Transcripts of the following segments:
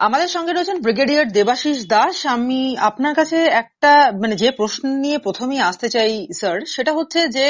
আমাদের সঙ্গে রয়েছেন ব্রিগেডিয়ার দেবাশিস দাস। আমি আপনার কাছে একটা মানে যে প্রশ্ন নিয়ে প্রথমেই আসতে চাই, স্যার, সেটা হচ্ছে যে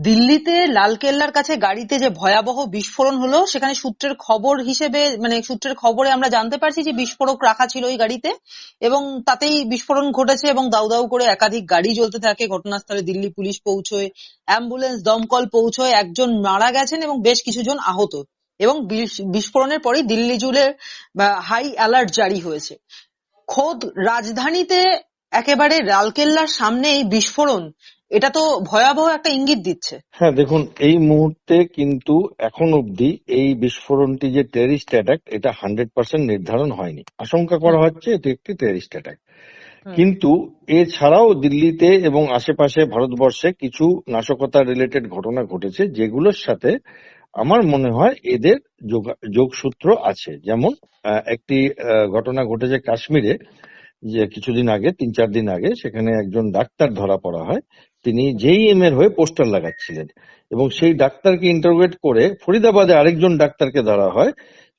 দিল্লিতে লালকেল্লার কাছে গাড়িতে যে ভয়াবহ বিস্ফোরণ হলো, সেখানে সূত্রের খবর হিসেবে মানে সূত্রের খবরে আমরা জানতে পারছি যে বিস্ফোরক রাখা ছিল ওই গাড়িতে এবং তাতেই বিস্ফোরণ ঘটেছে এবং দাউ দাউ করে একাধিক গাড়ি জ্বলতে থাকে। ঘটনাস্থলে দিল্লি পুলিশ পৌঁছয়, অ্যাম্বুলেন্স দমকল পৌঁছয়, একজন মারা গেছেন এবং বেশ কিছুজন আহত। এবং বিস্ফোরণের পরেই দিল্লি জুড়ে হাই অ্যালার্ট জারি হয়েছে। খোদ রাজধানীতে একেবারে লালকেল্লার সামনে এই বিস্ফোরণ এটা তো ভয়াবহ একটা ইঙ্গিত দিচ্ছে। হ্যাঁ দেখুন এই মুহূর্তে কিন্তু এখন অবধি এই বিস্ফোরণটি যে টেরিস্ট অ্যাটাক এটা হান্ড্রেড পার্সেন্ট নির্ধারণ হয়নি। আশঙ্কা করা হচ্ছে এটি একটি টেরিস্ট অ্যাটাক। কিন্তু এছাড়াও দিল্লিতে এবং আশেপাশে ভারতবর্ষে কিছু নাশকতা রিলেটেড ঘটনা ঘটেছে যেগুলোর সাথে আমার মনে হয় এদের যোগা- যোগসূত্র আছে। যেমন একটি ঘটনা ঘটেছে কাশ্মীরে, যে কিছুদিন আগে, তিন চার দিন আগে, সেখানে একজন ডাক্তার ধরা পড়া হয়। তিনি জেইএম এর হয়ে পোস্টার লাগাচ্ছিলেন এবং সেই ডাক্তারকে ইন্টারোগেট করে ফরিদাবাদে আরেকজন ডাক্তারকে ধরা হয়।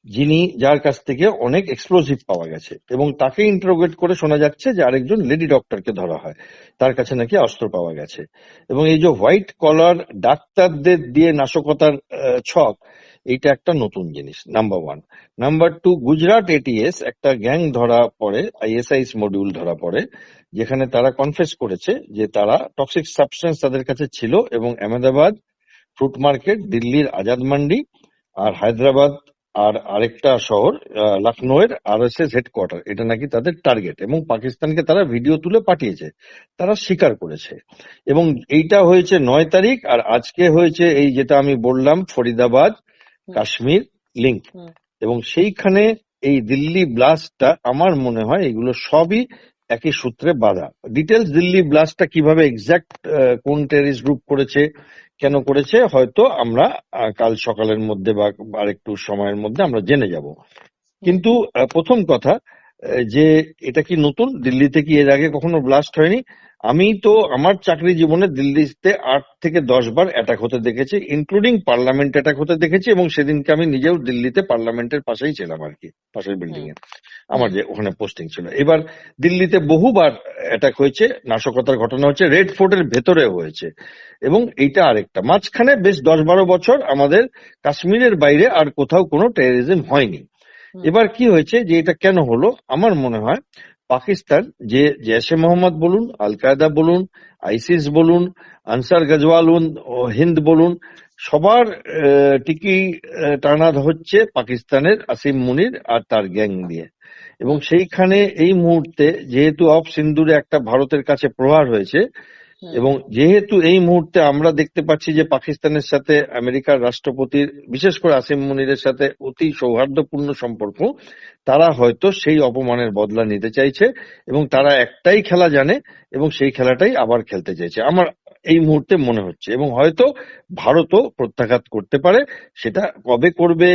যিনি যার কাছ থেকে অনেক এক্সপ্লোসিভ পাওয়া গেছে এবং তাকে ইন্টারোগেট করে শোনা যাচ্ছে যে আরেকজন লেডি ডক্টরকে ধরা হয়। তার কাছে নাকি অস্ত্র পাওয়া গেছে। এবং এই যে হোয়াইট কলার ডাক্তারদের দিয়ে নাশকতার ছক, এইটা একটা নতুন জিনিস number one number two Gujarat ATS একটা গ্যাং ধরা পড়ে আইএসআইস মডিউল ধরা পড়ে, যেখানে তারা কনফেস করেছে যে তারা টক্সিক সাবস্টেন্স তাদের কাছে ছিল এবং আহমেদাবাদ ফ্রুট মার্কেট দিল্লির আজাদ মান্ডি আর হায়দ্রাবাদ আর আরেকটা শহর লখনৌয়ের আরএসএস হেডকোয়ার্টার এটা নাকি তাদের টার্গেট এবং পাকিস্তানকে তারা ভিডিও তুলে পাঠিয়েছে তারা স্বীকার করেছে। এবং এইটা হয়েছে নয় তারিখ আর আজকে হয়েছে এই যেটা আমি বললাম ফরিদাবাদ কাশ্মীর লিঙ্ক এবং সেইখানে এই দিল্লি ব্লাস্টটা আমার মনে হয় এগুলো সবই একই সূত্রে বাঁধা। ডিটেলস দিল্লি ব্লাস্টটা কীভাবে এক্সাক্ট কোন টেরিস গ্রুপ করেছে, কেন করেছে, হয়তো আমরা কাল সকালের মধ্যে বা আরেকটু সময়ের মধ্যে আমরা জেনে যাব। কিন্তু প্রথম কথা যে এটা কি নতুন? দিল্লিতে কি এর আগে কখনো ব্লাস্ট হয়নি? আমি তো আমার চাকরি জীবনে দিল্লিতে আট থেকে দশ বার অ্যাটাক হতে দেখেছি ইনক্লুডিং পার্লামেন্ট অ্যাটাক হতে দেখেছি এবং সেদিনকে আমি নিজেও দিল্লিতে পার্লামেন্টের পাশেই ছিলাম আর কি পাশের বিল্ডিং এ। আমার যে ওখানে পোস্টিং ছিল। এবার দিল্লিতে বহুবার অ্যাটাক হয়েছে নাশকতার ঘটনা হচ্ছে রেড ফোর্টের ভেতরে হয়েছে। এবং এইটা আরেকটা। মাঝখানে বেশ দশ বারো বছর আমাদের কাশ্মীরের বাইরে আর কোথাও কোনো টেররিজম হয়নি। এবার কি হয়েছে যে এটা কেন হলো আমার মনে হয় পাকিস্তান, যে জেশে মোহাম্মদ বলুন আল কায়দা বলুন, আইসিস বলুন, আনসার গজওয়াল ও হিন্দ বলুন, সবার টিকি টানা হচ্ছে পাকিস্তানের আসিম মুনির আর তার গ্যাং দিয়ে এবং সেইখানে এই মুহূর্তে যেহেতু অফ সিন্দুরে একটা ভারতের কাছে প্রহার হয়েছে। এবং যেহেতু এই মুহূর্তে আমরা দেখতে পাচ্ছি যে পাকিস্তানের সাথে আমেরিকার রাষ্ট্রপতির, বিশেষ করে আসিম মুনিরের সাথে অতি সৌহার্দ্যপূর্ণ সম্পর্ক, তারা হয়তো সেই অপমানের বদলা নিতে চাইছে এবং তারা একটাই খেলা জানে এবং সেই খেলাটাই আবার খেলতে চাইছে। আমার এই মুহূর্তে মনে হচ্ছে এবং হয়তো ভারতও প্রত্যাঘাত করতে পারে, সেটা কবে করবে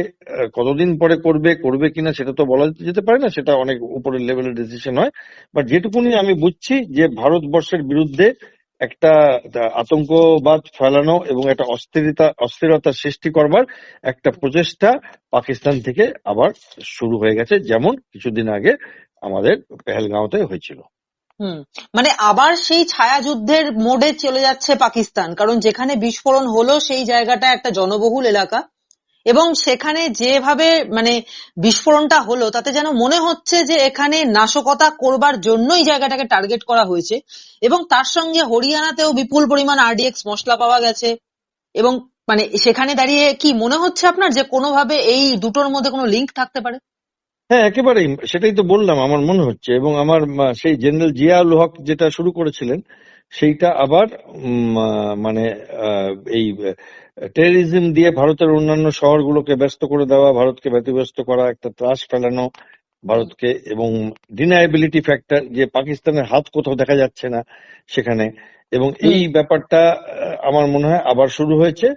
কতদিন পরে করবে করবে কিনা সেটা তো বলা যেতে পারে না, সেটা অনেক উপরের লেভেলের ডিসিশন হয়। বাট যেটুকুনি আমি বুঝছি যে ভারতবর্ষের বিরুদ্ধে একটা আতঙ্কবাদ ফেলানো এবং একটা অস্থিরতা অস্থিরতা সৃষ্টি করবার একটা প্রচেষ্টা পাকিস্তান থেকে আবার শুরু হয়ে গেছে, যেমন কিছুদিন আগে আমাদের পেহেলগাঁওতে হয়েছিল। হুম মানে আবার সেই ছায়াযুদ্ধের মোডে চলে যাচ্ছে পাকিস্তান, কারণ যেখানে বিস্ফোরণ হলো সেই জায়গাটা একটা জনবহুল এলাকা। এবং সেখানে যেভাবে মানে বিস্ফোরণটা হলো, তাতে যেন মনে হচ্ছে যে এখানে নাশকতা করবার জন্যই জায়গাটাকে টার্গেট করা হয়েছে এবং তার সঙ্গে হরিয়ানাতেও বিপুল পরিমাণ আরডিএক্স মশলা পাওয়া গেছে এবং মানে সেখানে দাঁড়িয়ে কি মনে হচ্ছে আপনার যে কোনোভাবে এই দুটোর মধ্যে কোনো লিঙ্ক থাকতে পারে? হ্যাঁ একেবারেই। সেটাই তো বললাম, আমার মনে হচ্ছে এবং আমার সেই জেনারেল জিয়াউল হক যেটা শুরু করেছিলেন সেইটা আবার মানে এই টেররিজম দিয়ে ভারতের অন্যান্য শহরগুলোকে ব্যস্ত করে দেওয়া ভারতকে ব্যতিব্যস্ত করা একটা ত্রাস ফেলানো ভারতকে এবং ডিনায়াবিলিটি ফ্যাক্টর যে পাকিস্তানের হাত কোথাও দেখা যাচ্ছে না সেখানে। এবং এই ব্যাপারটা আমার মনে হয় আবার শুরু হয়েছে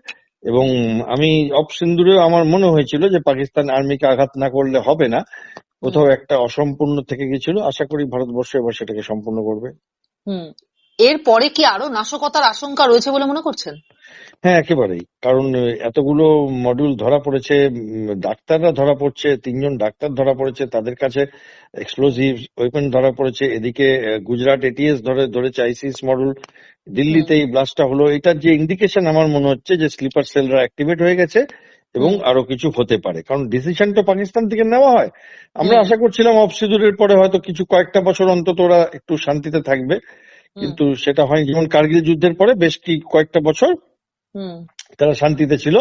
এবং আমি অফ সিন্দুরেও আমার মনে হয়েছিল যে পাকিস্তান আর্মিকে আঘাত না করলে হবে না। কোথাও একটা অসম্পূর্ণ থেকে গেছিল। আশা করি ভারতবর্ষ এবার সেটাকে সম্পূর্ণ করবে। হুম। এর পরে কি আরও নাশকতার আশঙ্কা রয়েছে বলে মনে করছেন? হ্যাঁ একেবারেই। কারণ এতগুলো মডিউল ধরা পড়েছে ডাক্তাররা ধরা পড়ছে তিনজন ডাক্তার ধরা পড়েছে তাদের কাছে এক্সপ্লোসিভ ওয়েপন ধরা পড়েছে এদিকে গুজরাট এটিএস ধরে ধরেছে আইসিস মডেল দিল্লিতে এই ব্লাস্টটা হলো। এটার যে ইন্ডিকেশন আমার মনে হচ্ছে যে স্লিপার সেলরা অ্যাক্টিভেট হয়ে গেছে এবং আরও কিছু হতে পারে। কারণ ডিসিশন তো পাকিস্তান থেকে নেওয়া হয়। আমরা আশা করছিলাম অফ সিজুরের পরে হয়তো কিছু কয়েকটা বছর অন্তত ওরা একটু শান্তিতে থাকবে। কিন্তু সেটা হয়নি। যেমন কার্গিল যুদ্ধের পরে বেশ কি কয়েকটা বছর তারা শান্তিতে ছিল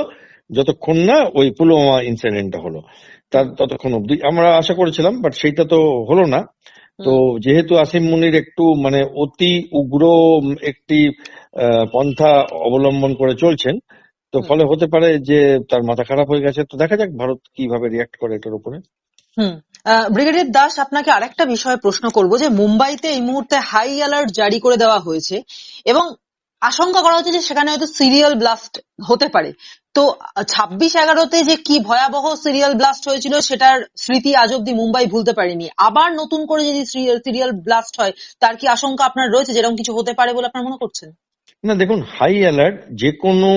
যতক্ষণ না ওই পুলওয়ামা ইনসিডেন্টটা হলো। তার ততক্ষণ অব্দি আমরা আশা করেছিলাম বাট সেইটা তো হলো না। তো যেহেতু আসিম মুনির একটু মানে অতি উগ্র একটি আহ, পন্থা অবলম্বন করে চলছেন তো ফলে হতে পারে যে তার মাথা খারাপ হয়ে গেছে। তো দেখা যাক ভারত কীভাবে রিয়াক্ট করে এটার উপরে। হুম। ব্রিগেডিয়ার দাস আপনাকে আরেকটা বিষয়ে প্রশ্ন করব যে মুম্বাইতে এই মুহূর্তে হাই অ্যালার্ট জারি করে দেওয়া হয়েছে এবং আশঙ্কা করা হচ্ছে যে সেখানে হয়তো সিরিয়াল ব্লাস্ট হতে পারে। তো ছাব্বিশ এগারোতে যে কি ভয়াবহ সিরিয়াল ব্লাস্ট হয়েছিল সেটার স্মৃতি আজ অব্দি মুম্বাই ভুলতে পারেনি। আবার নতুন করে যদি সিরিয়াল ব্লাস্ট হয়, তার কি আশঙ্কা আপনার রয়েছে? যেরকম কিছু হতে পারে বলে আপনার মনে করছেন? না, দেখুন, হাই অ্যালার্ট যে কোনো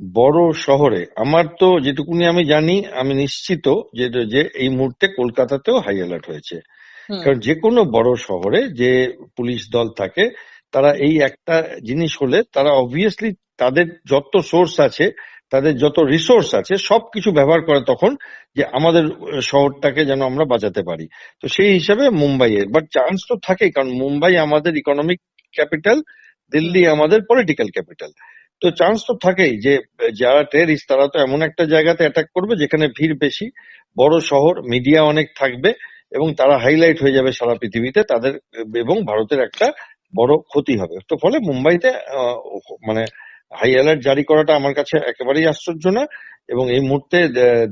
বড় শহরে আমার তো যেটুকুনি আমি জানি আমি নিশ্চিত যে যে এই মুহূর্তে কলকাতাতেও হাই অ্যালার্ট হয়েছে। কারণ যে কোনো বড় শহরে যে পুলিশ দল থাকে তারা এই একটা জিনিস হলে তারা অবভিয়াসলি তাদের যত সোর্স আছে তাদের যত রিসোর্স আছে সবকিছু ব্যবহার করে তখন যে আমাদের শহরটাকে যেন আমরা বাঁচাতে পারি। তো সেই হিসাবে মুম্বাইয়ের বাট চান্স তো থাকেই কারণ মুম্বাই আমাদের ইকোনমিক ক্যাপিটাল দিল্লি আমাদের পলিটিক্যাল ক্যাপিটাল তো চান্স তো থাকেই যে, যারা টেরিস তারা তো এমন একটা জায়গাতে অ্যাটাক করবে যেখানে ভিড় বেশি, বড় শহর মিডিয়া অনেক থাকবে এবং তারা হাইলাইট হয়ে যাবে সারা পৃথিবীতে, তাদের, এবং ভারতের একটা বড় ক্ষতি হবে। তো ফলে মুম্বাইতে মানে হাই অ্যালার্ট জারি করাটা আমার কাছে একেবারেই আশ্চর্য না এবং এই মুহূর্তে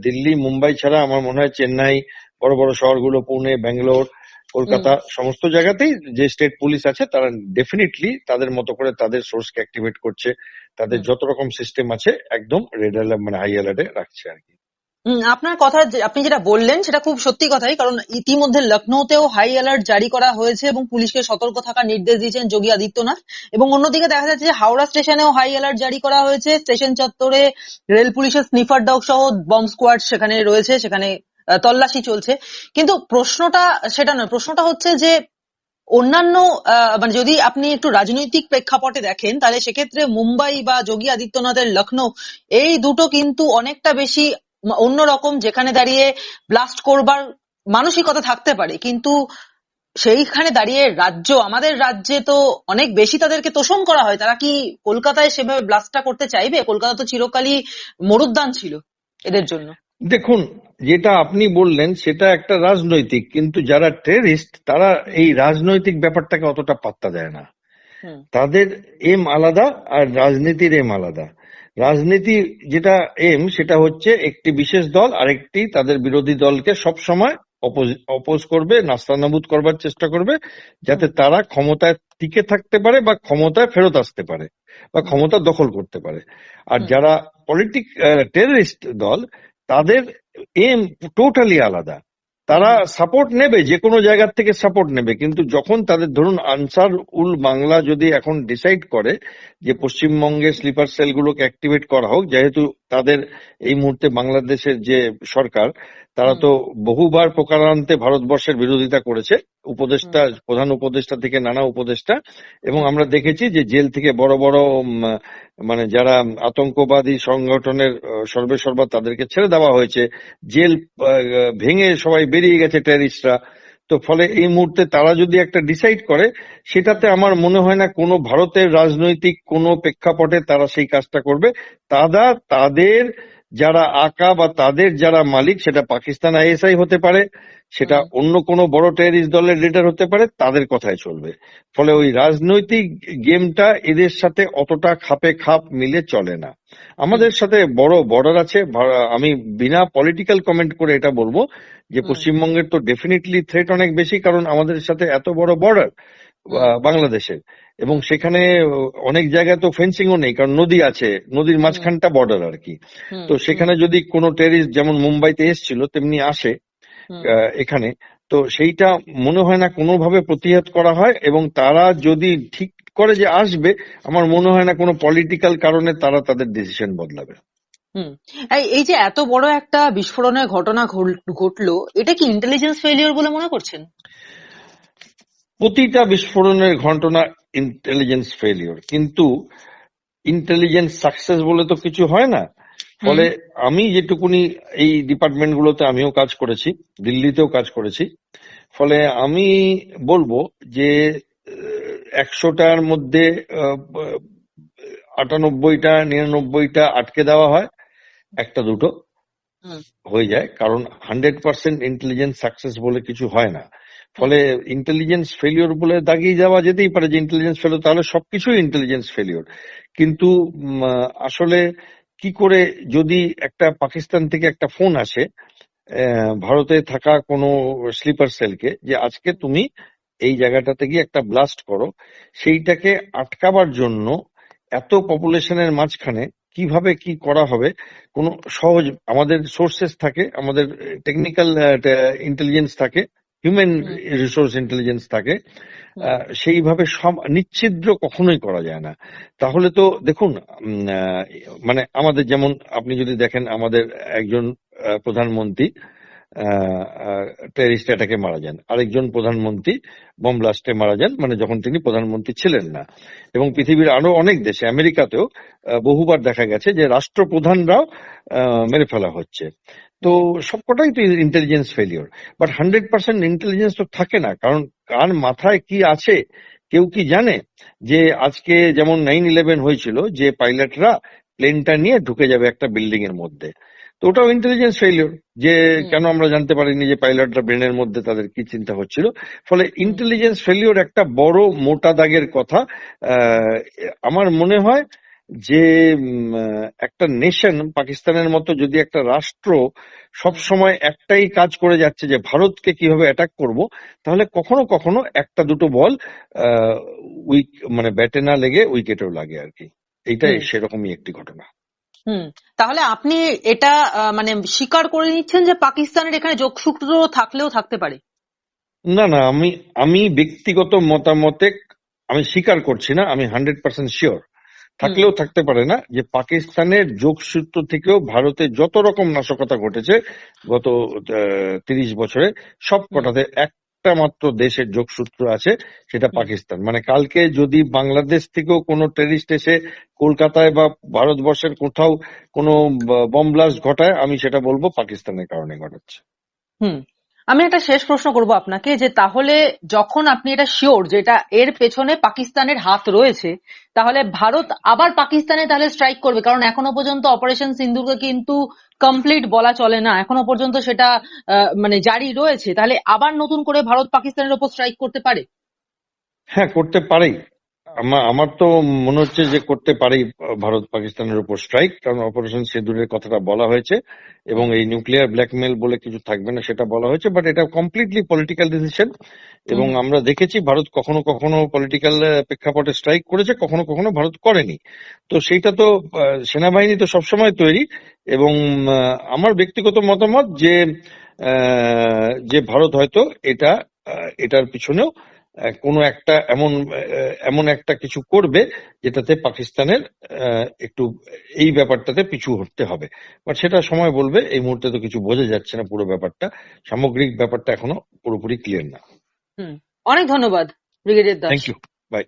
দিল্লি, মুম্বাই ছাড়া আমার মনে হয় চেন্নাই, বড় বড় শহরগুলো, পুনে, ব্যাঙ্গালোর কলকাতা সমস্ত জায়গাতেই যে স্টেট পুলিশ আছে তারা ডেফিনেটলি তাদের মতো করে তাদের সোর্সকে অ্যাক্টিভেট করছে। তাদের যত রকম সিস্টেম আছে একদম রেড অ্যালার্ট মানে হাই অ্যালার্টে রাখছে আর কি। আপনার কথা আপনি যেটা বললেন সেটা খুব সত্যি কথাই কারণ ইতিমধ্যে লখনৌতেও হাই অ্যালার্ট জারি করা হয়েছে এবং পুলিশকে সতর্ক থাকার নির্দেশ দিয়েছেন যোগী আদিত্যনাথ। এবং অন্যদিকে দেখা যাচ্ছে যে হাওড়া স্টেশনেও হাই অ্যালার্ট জারি করা হয়েছে। স্টেশন চত্বরে রেল পুলিশের স্নিফার ডগ সহ বম্ব স্কোয়াড সেখানে রয়েছে সেখানে তল্লাশি চলছে। কিন্তু প্রশ্নটা সেটা নয়, প্রশ্নটা হচ্ছে যে অন্যান্য মানে যদি আপনি একটু রাজনৈতিক প্রেক্ষাপটে দেখেন, তাহলে সেক্ষেত্রে মুম্বাই বা যোগী আদিত্যনাথের লখনৌ এই দুটো কিন্তু অনেকটা বেশি অন্যরকম যেখানে দাঁড়িয়ে ব্লাস্ট করবার মানসিকতা থাকতে পারে। কিন্তু সেইখানে দাঁড়িয়ে রাজ্য, আমাদের রাজ্যে তো অনেক বেশি তাদেরকে তোষণ করা হয়। তারা কি কলকাতায় সেভাবে ব্লাস্টটা করতে চাইবে? কলকাতা তো চিরকালই মরুদ্যান ছিল এদের জন্য। দেখুন যেটা আপনি বললেন সেটা একটা রাজনৈতিক কিন্তু যারা টেরিস্ট তারা এই রাজনৈতিক ব্যাপারটাকে অতটা পাত্তা দেয় না। তাদের এম আলাদা আর রাজনীতির এম আলাদা। রাজনীতি যেটা এম সেটা হচ্ছে একটি বিশেষ দল আর একটি তাদের বিরোধী দলকে সব সময় অপোজ করবে নাস্তানাবুদ করবার চেষ্টা করবে যাতে তারা ক্ষমতায় টিকে থাকতে পারে বা ক্ষমতায় ফেরত আসতে পারে বা ক্ষমতা দখল করতে পারে। আর যারা পলিটিক টেররিস্ট দল তাদের এম টোটালি আলাদা। তারা সাপোর্ট নেবে যে কোনো জায়গার থেকে সাপোর্ট নেবে, কিন্তু যখন তাদের ধরুন আনসার উল বাংলা যদি এখন ডিসাইড করে যে পশ্চিমবঙ্গে স্লিপার সেলগুলোকে অ্যাক্টিভেট করা হোক, যেহেতু তাদের এই মুহূর্তে বাংলাদেশের যে সরকার তারা তো বহুবার প্রকারান্তে ভারতবর্ষের বিরোধিতা করেছে। উপদেষ্টা প্রধান উপদেষ্টা থেকে নানা উপদেষ্টা। এবং আমরা দেখেছি যে জেল থেকে বড় বড় মানে যারা আতঙ্কবাদী সংগঠনের সর্বেসর্বা তাদেরকে ছেড়ে দেওয়া হয়েছে। জেল ভেঙে সবাই বেরিয়ে গেছে টেরিস্টরা তো ফলে এই মুহূর্তে তারা যদি একটা ডিসাইড করে, সেটাতে আমার মনে হয় না কোনো ভারতের রাজনৈতিক কোনো প্রেক্ষাপটে তারা সেই কাজটা করবে। তারা তাদের যারা আকা বা তাদের যারা মালিক সেটা পাকিস্তান আইএসআই হতে পারে সেটা অন্য কোনো বড় টেরিস দলের লিডার হতে পারে তাদের কথাই চলবে। ফলে ওই রাজনৈতিক গেমটা এদের সাথে অতটা খাপে খাপ মিলে চলে না। আমাদের সাথে বড় বর্ডার আছে আমি বিনা পলিটিক্যাল কমেন্ট করে এটা বলব যে পশ্চিমবঙ্গের তো ডেফিনেটলি থ্রেট অনেক বেশি কারণ আমাদের সাথে এত বড় বর্ডার বাংলাদেশের। এবং সেখানে অনেক জায়গায় তো ফেন্সিংও নেই কারণ নদী আছে নদীর মাঝখানটা বর্ডার আর কি। তো সেখানে যদি কোনো টেরিস্ট যেমন মুম্বাইতে এসছিল তেমনি আসে এখানে। তো সেইটা মনে হয় না কোনোভাবে প্রতিহত করা হয় এবং তারা যদি ঠিক করে যে আসবে আমার মনে হয় না কোনো পলিটিক্যাল কারণে তারা তাদের ডিসিশন বদলাবে। এই যে এত বড় একটা বিস্ফোরণের ঘটনা ঘটলো এটা কি ইন্টেলিজেন্স ফেলিওর বলে মনে করছেন? প্রতিটা বিস্ফোরণের ঘটনা ইন্টেলিজেন্স ফেলিওর কিন্তু ইন্টেলিজেন্স সাকসেস বলে তো কিছু হয় না। ফলে আমি যেটুকুনি এই ডিপার্টমেন্ট গুলোতে আমিও কাজ করেছি দিল্লিতেও কাজ করেছি ফলে আমি বলব যে একশোটার মধ্যে আটানব্বইটা নিরানব্বইটা আটকে দেওয়া হয় একটা দুটো হয়ে যায় কারণ হান্ড্রেড পার্সেন্ট ইন্টেলিজেন্স সাকসেস বলে কিছু হয় না। ফলে ইন্টেলিজেন্স ফেলিওর বলে দাগিয়ে যাওয়া যেতেই পারে, যে ইন্টেলিজেন্স ফেলিওর তাহলে সবকিছুই ইন্টেলিজেন্স ফেলিওর কিন্তু আসলে কি করে যদি একটা পাকিস্তান থেকে একটা ফোন আসে ভারতে থাকা কোনো স্লিপার সেলকে যে আজকে তুমি এই জায়গাটাতে গিয়ে একটা ব্লাস্ট করো, সেইটাকে আটকাবার জন্য এত পপুলেশনের মাঝখানে কীভাবে কি করা হবে, কোনো সহজ আমাদের সোর্সেস থাকে, আমাদের টেকনিক্যাল ইন্টেলিজেন্স থাকে হিউম্যান রিসোর্স ইন্টেলিজেন্স থাকে সেইভাবে নিচ্ছিদ্র কখনোই করা যায় না। তাহলে তো দেখুন মানে আমাদের যেমন আপনি যদি দেখেন আমাদের একজন প্রধানমন্ত্রী টেরিস্ট অ্যাটাকে মারা যান। আরেকজন প্রধানমন্ত্রী বম ব্লাস্টে মারা যান মানে যখন তিনি প্রধানমন্ত্রী ছিলেন না। এবং পৃথিবীর আরও অনেক দেশে আমেরিকাতেও বহুবার দেখা গেছে যে রাষ্ট্রপ্রধানরাও মেরে ফেলা হচ্ছে। তো সবকটাই তো intelligence failure but hundred percent intelligence তো থাকে না কারণ কার মাথায় কি আছে কেউ কি জানে? যে আজকে যেমন নাইন ইলেভেন হয়েছিল যে পাইলটরা প্লেনটা নিয়ে ঢুকে যাবে একটা বিল্ডিং এর মধ্যে। তো ওটাও ইন্টেলিজেন্স ফেলিওর যে কেন আমরা জানতে পারিনি যে পাইলটরা ব্রেনের মধ্যে তাদের কি চিন্তা হচ্ছিল। ফলে ইন্টেলিজেন্স ফেলিওর একটা বড় মোটা দাগের কথা আহ, আমার মনে হয় যে একটা নেশন পাকিস্তানের মতো যদি একটা রাষ্ট্র সব সময় একটাই কাজ করে যাচ্ছে যে ভারতকে কীভাবে অ্যাটাক করব তাহলে কখনো কখনো একটা দুটো বল উইক মানে ব্যাটে না লেগে উইকেটেও লাগে আর কি। এইটাই সেরকমই একটি ঘটনা। হুম। তাহলে আপনি এটা মানে স্বীকার করে নিচ্ছেন যে পাকিস্তানের এখানে যোগসূত্র থাকলেও থাকতে পারে? না না আমি আমি ব্যক্তিগত মতামতে আমি স্বীকার করছি না আমি হান্ড্রেড পার্সেন্ট শিওর থাকলেও থাকতে পারে না যে পাকিস্তানের যোগসূত্র থেকেও ভারতে যত রকম নাশকতা ঘটেছে গত তিরিশ বছরে সব কটাতে একটা মাত্র দেশের যোগসূত্র আছে সেটা পাকিস্তান। মানে কালকে যদি বাংলাদেশ থেকেও কোনো টেরিস্ট এসে কলকাতায় বা ভারতবর্ষের কোথাও কোনো বম ব্লাস্ট ঘটায় আমি সেটা বলব পাকিস্তানের কারণে ঘটাচ্ছে। হুম। আমি একটা শেষ প্রশ্ন করব আপনাকে, যে তাহলে যখন আপনি এটা শিওর যে এটা এর পেছনে পাকিস্তানের হাত রয়েছে, তাহলে ভারত আবার পাকিস্তানে তাহলে স্ট্রাইক করবে, কারণ এখনও পর্যন্ত অপারেশন সিন্দুরকে কিন্তু কমপ্লিট বলা চলে না। এখনও পর্যন্ত সেটা মানে জারি রয়েছে। তাহলে আবার নতুন করে ভারত পাকিস্তানের উপর স্ট্রাইক করতে পারে? হ্যাঁ করতে পারেই। আমার আমার তো মনে হচ্ছে যে করতে পারেই ভারত পাকিস্তানের উপর স্ট্রাইক কারণ অপারেশন সিঁদুরের কথাটা বলা হয়েছে এবং এই নিউক্লিয়ার ব্ল্যাকমেল বলে কিছু থাকবে না সেটা বলা হয়েছে বাট এটা কমপ্লিটলি পলিটিক্যাল ডিসিশন এবং আমরা দেখেছি ভারত কখনো কখনো পলিটিক্যাল প্রেক্ষাপটে স্ট্রাইক করেছে কখনো কখনো ভারত করেনি। তো সেইটা তো সেনাবাহিনী তো সবসময় তৈরি এবং আমার ব্যক্তিগত মতামত যে যে ভারত হয়তো এটা এটার পিছনেও কোনো একটা এমন এমন একটা কিছু করবে যেটাতে পাকিস্তানের একটু এই ব্যাপারটাতে পিছু হটতে হবে। বাট সেটা সময় বলবে এই মুহূর্তে তো কিছু বোঝা যাচ্ছে না পুরো ব্যাপারটা। সামগ্রিক ব্যাপারটা এখনও পুরোপুরি ক্লিয়ার না। অনেক ধন্যবাদ brigadier Das. Thank you bye